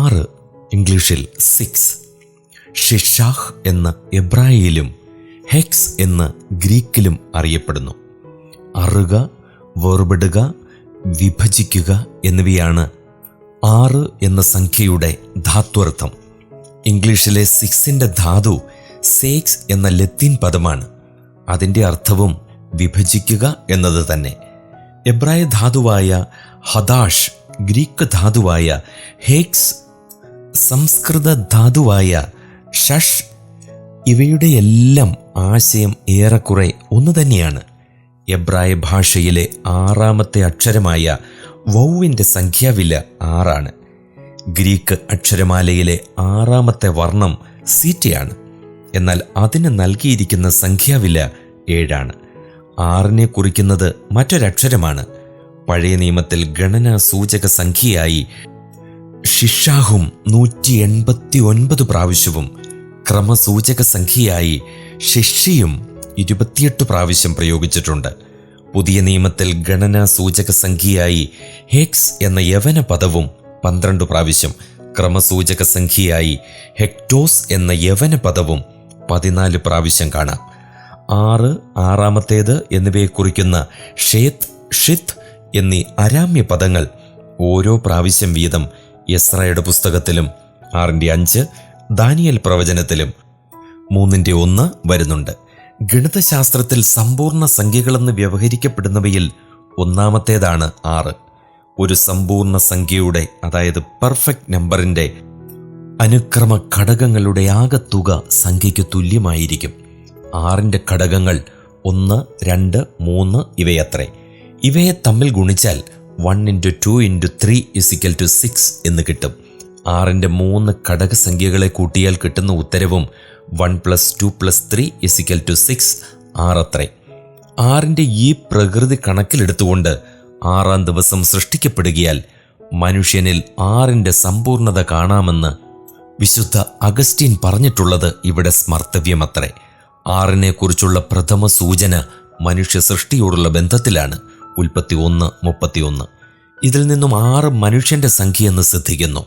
ആറ് ഇംഗ്ലീഷിൽ സിക്സ് ഷിഷാഹ് എന്ന എബ്രായയിലും ഹെക്സ് എന്ന് ഗ്രീക്കിലും അറിയപ്പെടുന്നു. അറുക വേർപെടുക വിഭജിക്കുക എന്നിവയാണ് ആറ് എന്ന സംഖ്യയുടെ ധാത്വർത്ഥം. ഇംഗ്ലീഷിലെ സിക്സിന്റെ ധാതു സേക്സ് എന്ന ലത്തീൻ പദമാണ്. അതിന്റെ അർത്ഥവും വിഭജിക്കുക എന്നത് തന്നെ. എബ്രായ ധാതുവായ ഹദാഷ് ഗ്രീക്ക് ധാതുവായ ഹേക്സ് സംസ്കൃത ധാതുവായ ഷഷ് ഇവയുടെയെല്ലാം ആശയം ഏറെക്കുറെ ഒന്ന് തന്നെയാണ്. എബ്രായ ഭാഷയിലെ ആറാമത്തെ അക്ഷരമായ വൗവിന്റെ സംഖ്യാവില ആറാണ്. ഗ്രീക്ക് അക്ഷരമാലയിലെ ആറാമത്തെ വർണം സീറ്റയാണ്. എന്നാൽ അതിന് നൽകിയിരിക്കുന്ന സംഖ്യാവില ഏഴാണ്. ആറിനെ കുറിക്കുന്നത് മറ്റൊരക്ഷരമാണ്. പഴയ നിയമത്തിൽ ഗണനാ സൂചക സംഖ്യയായി ഷിഷാഹും നൂറ്റി എൺപത്തി ഒൻപത് പ്രാവശ്യവും ക്രമസൂചക സംഖ്യയായി ഷിഷിയും ഇരുപത്തിയെട്ട് പ്രാവശ്യം പ്രയോഗിച്ചിട്ടുണ്ട്. പുതിയ നിയമത്തിൽ ഗണനാ സൂചക സംഖ്യയായി ഹെക്സ് എന്ന യവന പദവും പന്ത്രണ്ട് പ്രാവശ്യം ക്രമസൂചക സംഖ്യയായി ഹെക്ടോസ് എന്ന യവന പദവും പതിനാല് പ്രാവശ്യം കാണാം. ആറ് ആറാമത്തേത് എന്നിവയെ കുറിക്കുന്ന ഷേത്ത് ഷിത്ത് എന്നീ അരാമ്യ പദങ്ങൾ ഓരോ പ്രാവശ്യം വീതം യസ്രയുടെ പുസ്തകത്തിലും ആറിന്റെ അഞ്ച് ദാനിയൽ പ്രവചനത്തിലും മൂന്നിന്റെ ഒന്ന് വരുന്നുണ്ട്. ഗണിതശാസ്ത്രത്തിൽ സമ്പൂർണ സംഖ്യകളെന്ന് വ്യവഹരിക്കപ്പെടുന്നവയിൽ ഒന്നാമത്തേതാണ് ആറ്. ഒരു സമ്പൂർണ സംഖ്യയുടെ അതായത് പെർഫെക്റ്റ് നമ്പറിന്റെ അനുക്രമ ഘടകങ്ങളുടെ ആകത്തുക സംഖ്യയ്ക്ക് തുല്യമായിരിക്കും. ആറിന്റെ ഘടകങ്ങൾ ഒന്ന് രണ്ട് മൂന്ന് ഇവയത്രേ. ഇവയെ തമ്മിൽ ഗുണിച്ചാൽ one into two into three is equal to six എന്ന് കിട്ടും. ആറിന്റെ മൂന്ന് ഘടകസംഖ്യകളെ കൂട്ടിയാൽ കിട്ടുന്ന ഉത്തരവും one plus two plus three is equal to six ആറത്രേ ആറിന്റെ ഈ പ്രകൃതി കണക്കിലെടുത്തുകൊണ്ട് ആറാം ദിവസം സൃഷ്ടിക്കപ്പെടുകയാൽ മനുഷ്യനിൽ ആറിന്റെ സമ്പൂർണത കാണാമെന്ന് വിശുദ്ധ അഗസ്റ്റീൻ പറഞ്ഞിട്ടുള്ളത് ഇവിടെ സ്മർത്തവ്യമത്രേ. ആറിനെക്കുറിച്ചുള്ള പ്രഥമ സൂചന മനുഷ്യ സൃഷ്ടിയോടുള്ള ബന്ധത്തിലാണ്. ഉൽപ്പത്തി ഒന്ന് മുപ്പത്തിയൊന്ന് ഇതിൽ നിന്നും ആറ് മനുഷ്യന്റെ സംഖ്യ എന്ന് ശ്രദ്ധിക്കുന്നു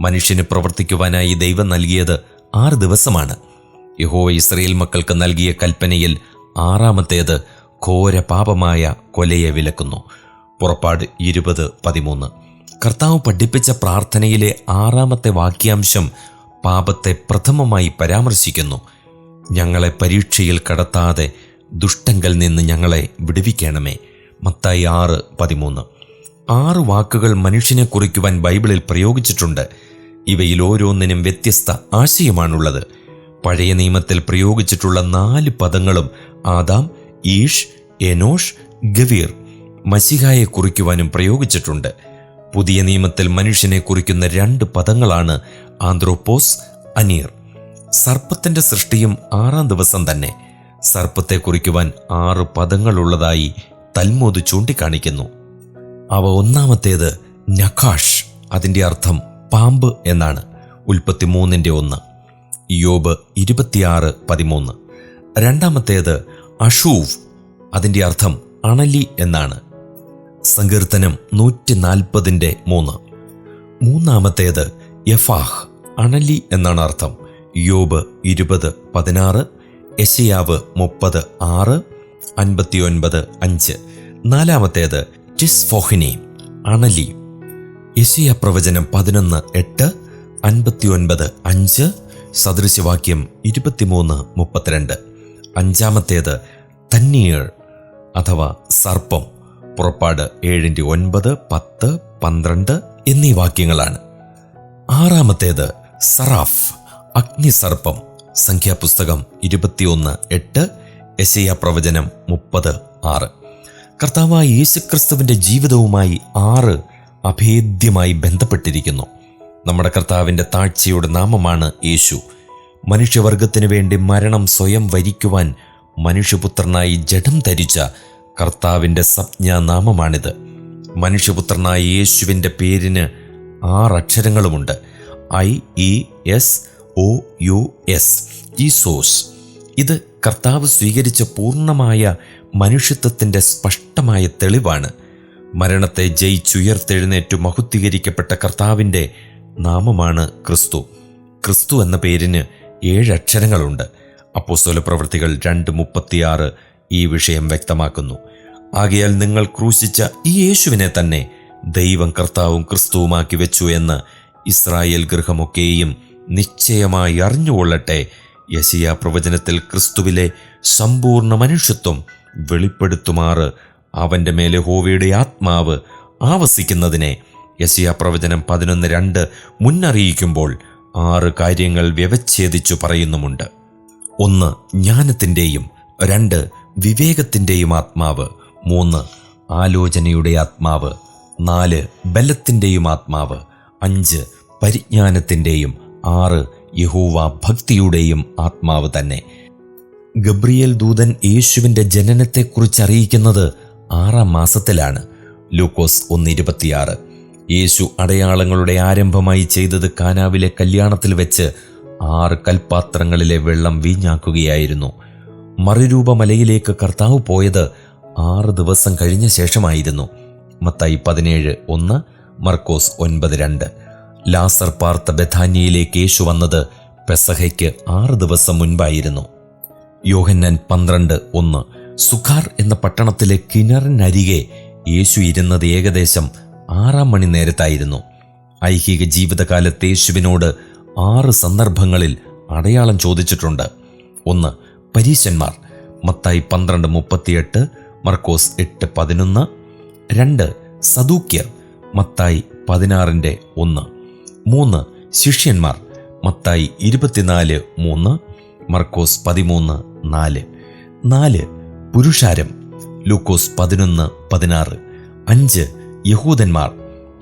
മനുഷ്യന് പ്രവർത്തിക്കുവാനായി ദൈവം നൽകിയത് ആറ് ദിവസമാണ്. യഹോ ഇസ്രയേൽ മക്കൾക്ക് നൽകിയ കൽപ്പനയിൽ ആറാമത്തേത് ഘോര പാപമായ കൊലയെ വിലക്കുന്നു. പുറപ്പാട് ഇരുപത് പതിമൂന്ന്. കർത്താവ് പഠിപ്പിച്ച പ്രാർത്ഥനയിലെ ആറാമത്തെ വാക്യാംശം പാപത്തെ പ്രഥമമായി പരാമർശിക്കുന്നു. ഞങ്ങളെ പരീക്ഷയിൽ കടത്താതെ ദുഷ്ടങ്കൽ നിന്ന് ഞങ്ങളെ വിടുവിക്കണമേ. മത്തായി ആറ് പതിമൂന്ന്. ആറ് വാക്കുകൾ മനുഷ്യനെ കുറിക്കുവാൻ ബൈബിളിൽ പ്രയോഗിച്ചിട്ടുണ്ട്. ഇവയിൽ ഓരോന്നിനും വ്യത്യസ്ത ആശയമാണുള്ളത്. പഴയ നിയമത്തിൽ പ്രയോഗിച്ചിട്ടുള്ള നാല് പദങ്ങളും ആദാം ഈഷ് എനോഷ് ഗവീർ മസിഹായെ കുറിക്കുവാനും പ്രയോഗിച്ചിട്ടുണ്ട്. പുതിയ നിയമത്തിൽ മനുഷ്യനെ കുറിക്കുന്ന രണ്ട് പദങ്ങളാണ് ആന്ത്രോപോസ് അനീർ. സർപ്പത്തിന്റെ സൃഷ്ടിയും ആറാം ദിവസം തന്നെ. സർപ്പത്തെ കുറിക്കുവാൻ ആറ് പദങ്ങളുള്ളതായി തൽമോദ് ചൂണ്ടിക്കാണിക്കുന്നു. അവ ഒന്നാമത്തേത് നഖാഷ് അതിന്റെ അർത്ഥം പാമ്പ് എന്നാണ്. ഉൽപ്പത്തി മൂന്നിന്റെ ഒന്ന്. യോബ് ഇരുപത്തിയാറ് പതിമൂന്ന്. രണ്ടാമത്തേത് അഷൂവ് അതിന്റെ അർത്ഥം അണലി എന്നാണ്. സങ്കീർത്തനം നൂറ്റി നാൽപ്പതിന്റെ മൂന്ന്. മൂന്നാമത്തേത് യഫാഹ് അണലി എന്നാണ് അർത്ഥം. യോബ് ഇരുപത് പതിനാറ് എസിയാവ് മുപ്പത് ആറ് അൻപത്തിയൊൻപത് അഞ്ച്. നാലാമത്തേത് ടിസ്ഫോഹിനി അണലി. യശയ പ്രവചനം പതിനൊന്ന് എട്ട് അൻപത്തിയൊൻപത് അഞ്ച് സദൃശവാക്യം ഇരുപത്തിമൂന്ന് മുപ്പത്തിരണ്ട്. അഞ്ചാമത്തേത് തന്നിയർ അഥവാ സർപ്പം പുറപ്പാട് ഏഴിന്റെ ഒൻപത് പത്ത് പന്ത്രണ്ട് എന്നീ വാക്യങ്ങളാണ്. ആറാമത്തേത് സറാഫ് അഗ്നിസർപ്പം സംഖ്യാപുസ്തകം ഇരുപത്തിയൊന്ന് എട്ട് യശയ പ്രവചനം മുപ്പത് ആറ്. കർത്താവായ യേശുക്രിസ്തുവിന്റെ ജീവിതവുമായി ആറ് അഭേദ്യമായി ബന്ധപ്പെട്ടിരിക്കുന്നു. നമ്മുടെ കർത്താവിന്റെ താഴ്ചയുടെ നാമമാണ് യേശു. മനുഷ്യവർഗത്തിനു വേണ്ടി മരണം സ്വയം വരിക്കുവാൻ മനുഷ്യപുത്രനായി ജഡം ധരിച്ച കർത്താവിന്റെ സംജ്ഞാനാമമാണിത് മനുഷ്യപുത്രനായ യേശുവിന്റെ പേരിന് ആറക്ഷരങ്ങളുമുണ്ട് I E S O U S Iesous ഇത് കർത്താവ് സ്വീകരിച്ച പൂർണമായ മനുഷ്യത്വത്തിന്റെ സ്പഷ്ടമായ തെളിവാണ്. മരണത്തെ ജയിച്ചുയർത്തെഴുന്നേറ്റു മഹുദ്ധീകരിക്കപ്പെട്ട കർത്താവിന്റെ നാമമാണ് ക്രിസ്തു. ക്രിസ്തു എന്ന പേരിന് ഏഴ് അക്ഷരങ്ങളുണ്ട്. പ്രവൃത്തികൾ രണ്ട് മുപ്പത്തിയാറ് ഈ വിഷയം വ്യക്തമാക്കുന്നു. ആകയാൽ നിങ്ങൾ ക്രൂശിച്ച ഈ യേശുവിനെ തന്നെ ദൈവം കർത്താവും ക്രിസ്തുവുമാക്കി വെച്ചു എന്ന് ഇസ്രായേൽ ഗൃഹമൊക്കെയും നിശ്ചയമായി അറിഞ്ഞുകൊള്ളട്ടെ യശിയ പ്രവചനത്തിൽ ക്രിസ്തുവിലെ സമ്പൂർണ മനുഷ്യത്വം വെളിപ്പെടുത്തുമാറ്. അവന്റെ മേലെ ഹോവയുടെ ആത്മാവ് ആവസിക്കുന്നതിനെ യശിയ പ്രവചനം പതിനൊന്ന് രണ്ട് മുന്നറിയിക്കുമ്പോൾ ആറ് കാര്യങ്ങൾ വ്യവച്ഛേദിച്ചു പറയുന്നുമുണ്ട്. ഒന്ന് ജ്ഞാനത്തിന്റെയും രണ്ട് വിവേകത്തിന്റെയും ആത്മാവ് മൂന്ന് ആലോചനയുടെ ആത്മാവ് നാല് ബലത്തിന്റെയും ആത്മാവ് അഞ്ച് പരിജ്ഞാനത്തിന്റെയും ആറ് യഹൂവ ഭക്തിയുടെയും ആത്മാവ് തന്നെ. ഗബ്രിയേൽ ദൂതൻ യേശുവിന്റെ ജനനത്തെക്കുറിച്ച് അറിയിക്കുന്നത് ആറാം മാസത്തിലാണ്. ലൂക്കോസ് ഒന്ന് ഇരുപത്തിയാറ് യേശു അടയാളങ്ങളുടെ ആരംഭമായി ചെയ്തത് കാനാവിലെ കല്യാണത്തിൽ വെച്ച് ആറ് കൽപ്പാത്രങ്ങളിലെ വെള്ളം വീഞ്ഞാക്കുകയായിരുന്നു. മറുരൂപമലയിലേക്ക് കർത്താവ് പോയത് ആറ് ദിവസം കഴിഞ്ഞ ശേഷമായിരുന്നു. മത്തായി പതിനേഴ് ഒന്ന് മർക്കോസ് ഒൻപത് രണ്ട്. ലാസർ പാർത്ത ബഥാന്യയിലേക്ക് യേശു വന്നത് പെസഹയ്ക്ക് ആറ് ദിവസം മുൻപായിരുന്നു. യോഹന്നാൻ പന്ത്രണ്ട് ഒന്ന്. സുഖാർ എന്ന പട്ടണത്തിലെ കിണറിനരികെ യേശു ഇരുന്നത് ഏകദേശം ആറാം മണി നേരത്തായിരുന്നു. ഐഹിക ജീവിതകാലത്ത് യേശുവിനോട് ആറ് സന്ദർഭങ്ങളിൽ അടയാളം ചോദിച്ചിട്ടുണ്ട്. ഒന്ന് പരീശന്മാർ. മത്തായി പന്ത്രണ്ട് മുപ്പത്തിയെട്ട് മർക്കോസ് എട്ട് പതിനൊന്ന്. രണ്ട് സദൂക്യർ. മത്തായി പതിനാറിന്റെ ഒന്ന്. മൂന്ന് ശിഷ്യന്മാർ. മത്തായി ഇരുപത്തിനാല് മൂന്ന് മർക്കോസ് പതിമൂന്ന് നാല്. നാല് പുരുഷാരം ലൂക്കോസ് പതിനൊന്ന് പതിനാറ്. അഞ്ച് യഹൂദന്മാർ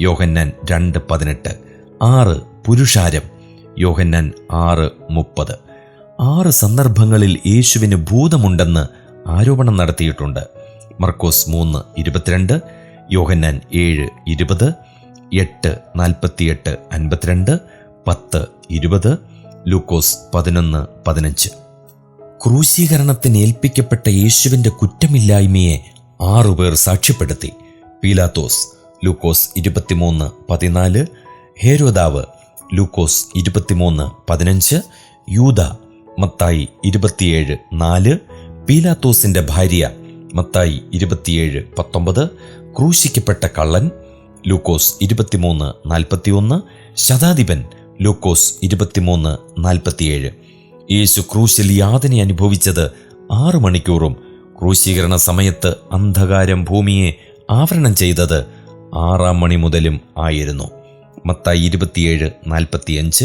യോഹന്നാൻ രണ്ട് പതിനെട്ട്. ആറ് പുരുഷാരം യോഹന്നാൻ ആറ് മുപ്പത്. ആറ് സന്ദർഭങ്ങളിൽ യേശുവിന് ഭൂതമുണ്ടെന്ന് ആരോപണം നടത്തിയിട്ടുണ്ട്. മർക്കോസ് മൂന്ന് ഇരുപത്തിരണ്ട് യോഹന്നാൻ ഏഴ് ഇരുപത് എട്ട് നാൽപ്പത്തിയെട്ട് അൻപത്തിരണ്ട് പത്ത് ഇരുപത് ലൂക്കോസ് പതിനൊന്ന് പതിനഞ്ച്. ക്രൂശീകരണത്തിന് ഏൽപ്പിക്കപ്പെട്ട യേശുവിന്റെ കുറ്റമില്ലായ്മയെ ആറുപേർ സാക്ഷ്യപ്പെടുത്തി. പീലാത്തോസ് ലൂക്കോസ് ഇരുപത്തിമൂന്ന് പതിനാല് ഹേരോദാവ് ലൂക്കോസ് ഇരുപത്തിമൂന്ന് പതിനഞ്ച് യൂത മത്തായി ഇരുപത്തിയേഴ് നാല് പീലാത്തോസിന്റെ ഭാര്യ മത്തായി ഇരുപത്തിയേഴ് പത്തൊമ്പത് ക്രൂശിക്കപ്പെട്ട കള്ളൻ ലൂക്കോസ് ഇരുപത്തിമൂന്ന് നാൽപ്പത്തിയൊന്ന് ശതാധിപൻ ലൂക്കോസ് ഇരുപത്തിമൂന്ന് നാൽപ്പത്തിയേഴ്. യേശു ക്രൂശിൽ യാതന അനുഭവിച്ചത് ആറു മണിക്കൂറും ക്രൂശീകരണ സമയത്ത് അന്ധകാരം ഭൂമിയെ ആവരണം ചെയ്തത് ആറാം മണി മുതലും ആയിരുന്നു. മത്തായി ഇരുപത്തിയേഴ് നാൽപ്പത്തിയഞ്ച്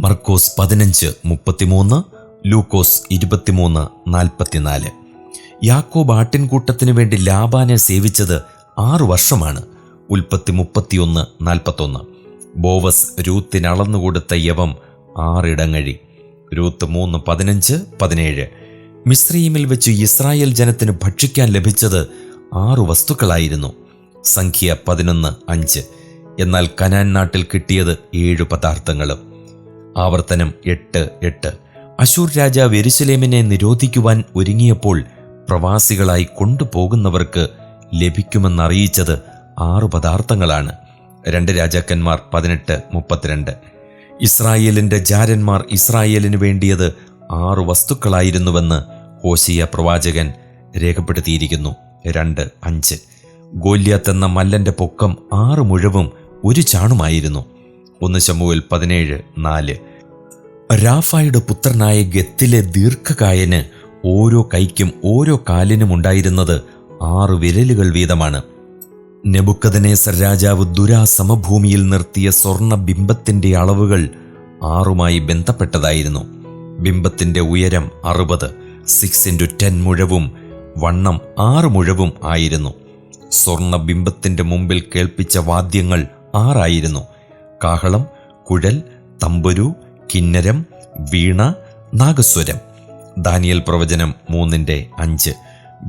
മർക്കോസ് പതിനഞ്ച് മുപ്പത്തിമൂന്ന് ലൂക്കോസ് ഇരുപത്തിമൂന്ന് നാൽപ്പത്തിനാല്. യാക്കോബ് ആട്ടിൻകൂട്ടത്തിനു വേണ്ടി ലാബാനെ സേവിച്ചത് ആറു വർഷമാണ്. ഉൽപ്പത്തി മുപ്പത്തിയൊന്ന് നാൽപ്പത്തൊന്ന്. ബോവസ് രൂത്തിന് അളന്നുകൊടുത്ത യവം ആറിടങ്ങഴി. രൂത്ത് മൂന്ന് പതിനഞ്ച് പതിനേഴ്. മിശ്രീമിൽ വെച്ച് ഇസ്രായേൽ ജനത്തിന് ഭക്ഷിക്കാൻ ലഭിച്ചത് ആറു വസ്തുക്കളായിരുന്നു. സംഖ്യ പതിനൊന്ന് അഞ്ച്. എന്നാൽ കനാൻ നാട്ടിൽ കിട്ടിയത് ഏഴു പദാർത്ഥങ്ങളും. ആവർത്തനം എട്ട് എട്ട്. അശൂർ രാജാവ് എരുസലേമിനെ നിരോധിക്കുവാൻ ഒരുങ്ങിയപ്പോൾ പ്രവാസികളായി കൊണ്ടുപോകുന്നവർക്ക് ലഭിക്കുമെന്നറിയിച്ചത് ആറു പദാർത്ഥങ്ങളാണ്. രണ്ട് രാജാക്കന്മാർ പതിനെട്ട് മുപ്പത്തിരണ്ട്. ഇസ്രായേലിന്റെ ജാരന്മാർ ഇസ്രായേലിന് വേണ്ടിയത് ആറു വസ്തുക്കളായിരുന്നുവെന്ന് ഹോശിയ പ്രവാചകൻ രേഖപ്പെടുത്തിയിരിക്കുന്നു. രണ്ട് അഞ്ച്. ഗോല്യാത്ത് എന്ന മല്ലന്റെ പൊക്കം ആറ് മുഴവും ഒരു ചാണുമായിരുന്നു. ഒന്ന് ശമുവിൽ പതിനേഴ് നാല്. രാഫായുടെ പുത്രനായ ഗത്തിലെ ദീർഘകായന് ഓരോ കൈക്കും ഓരോ കാലിനും ഉണ്ടായിരുന്നത് ആറ് വിരലുകൾ വീതമാണ്. നെബുക്കദനേസർ രാജാവ് ദുരാസമഭൂമിയിൽ നിർത്തിയ സ്വർണ ബിംബത്തിന്റെ അളവുകൾ ആറുമായി ബന്ധപ്പെട്ടതായിരുന്നു. ബിംബത്തിന്റെ ഉയരം അറുപത് സിക്സ് ഇന്റു ടെൻ മുഴവും വണ്ണം ആറ് മുഴവും ആയിരുന്നു. സ്വർണ ബിംബത്തിന്റെ മുമ്പിൽ കേൾപ്പിച്ച വാദ്യങ്ങൾ ആറായിരുന്നു. കാഹളം കുഴൽ തമ്പുരു കിന്നരം വീണ നാഗസ്വരം. ദാനിയൽ പ്രവചനം മൂന്നിന്റെ അഞ്ച്.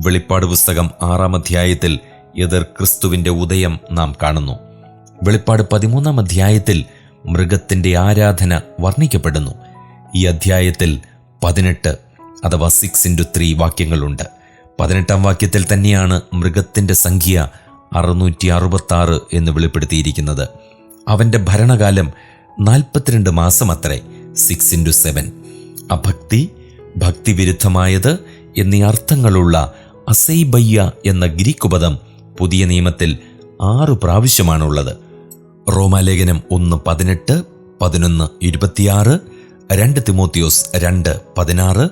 വെളിപ്പാട് പുസ്തകം ആറാം അധ്യായത്തിൽ എതിർ ക്രിസ്തുവിന്റെ ഉദയം നാം കാണുന്നു. വെളിപ്പാട് പതിമൂന്നാം അധ്യായത്തിൽ മൃഗത്തിന്റെ ആരാധന വർണിക്കപ്പെടുന്നു. ഈ അധ്യായത്തിൽ പതിനെട്ട് അഥവാ സിക്സ് ഇന്റു ത്രീ വാക്യങ്ങളുണ്ട്. പതിനെട്ടാം വാക്യത്തിൽ തന്നെയാണ് മൃഗത്തിന്റെ സംഖ്യ അറുന്നൂറ്റി അറുപത്താറ് എന്ന് വെളിപ്പെടുത്തിയിരിക്കുന്നത്. അവന്റെ ഭരണകാലം നാൽപ്പത്തിരണ്ട് മാസം അത്രേ സിക്സ് ഇന്റു സെവൻ അഭക്തി ഭക്തിവിരുദ്ധമായത് എന്നീ അർത്ഥങ്ങളുള്ള അസൈബയ്യ എന്ന ഗ്രീക്ക് പദം പുതിയ നിയമത്തിൽ ആറു പ്രാവശ്യമാണുള്ളത്. റോമാലേഖനം ഒന്ന് പതിനെട്ട് പതിനൊന്ന് ഇരുപത്തിയാറ് രണ്ട് തിമോത്തിയോസ് രണ്ട് പതിനാറ്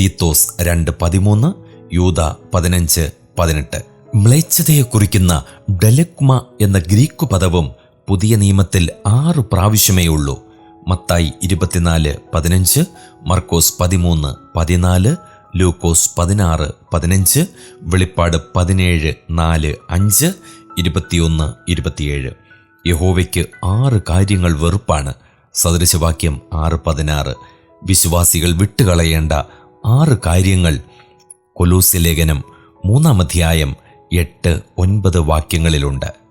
തീത്തോസ് രണ്ട് പതിമൂന്ന് യൂത പതിനഞ്ച് പതിനെട്ട്. മ്ലേച്ഛതയെ കുറിക്കുന്ന ഡെലക്മ എന്ന ഗ്രീക്ക് പദവും പുതിയ നിയമത്തിൽ ആറ് പ്രാവശ്യമേ ഉള്ളൂ. മത്തായി ഇരുപത്തിനാല് പതിനഞ്ച് മർക്കോസ് പതിമൂന്ന് പതിനാല് ലൂക്കോസ് പതിനാറ് പതിനഞ്ച് വെളിപ്പാട് പതിനേഴ് നാല് അഞ്ച് ഇരുപത്തിയൊന്ന് ഇരുപത്തിയേഴ്. യഹോവയ്ക്ക് ആറ് കാര്യങ്ങൾ വെറുപ്പാണ്. സദൃശവാക്യം ആറ് പതിനാറ്. വിശ്വാസികൾ വിട്ടുകളയേണ്ട ആറ് കാര്യങ്ങൾ. കൊലൂസ്യ ലേഖനം മൂന്നാം അധ്യായം എട്ട് ഒൻപത് വാക്യങ്ങളിലുണ്ട്.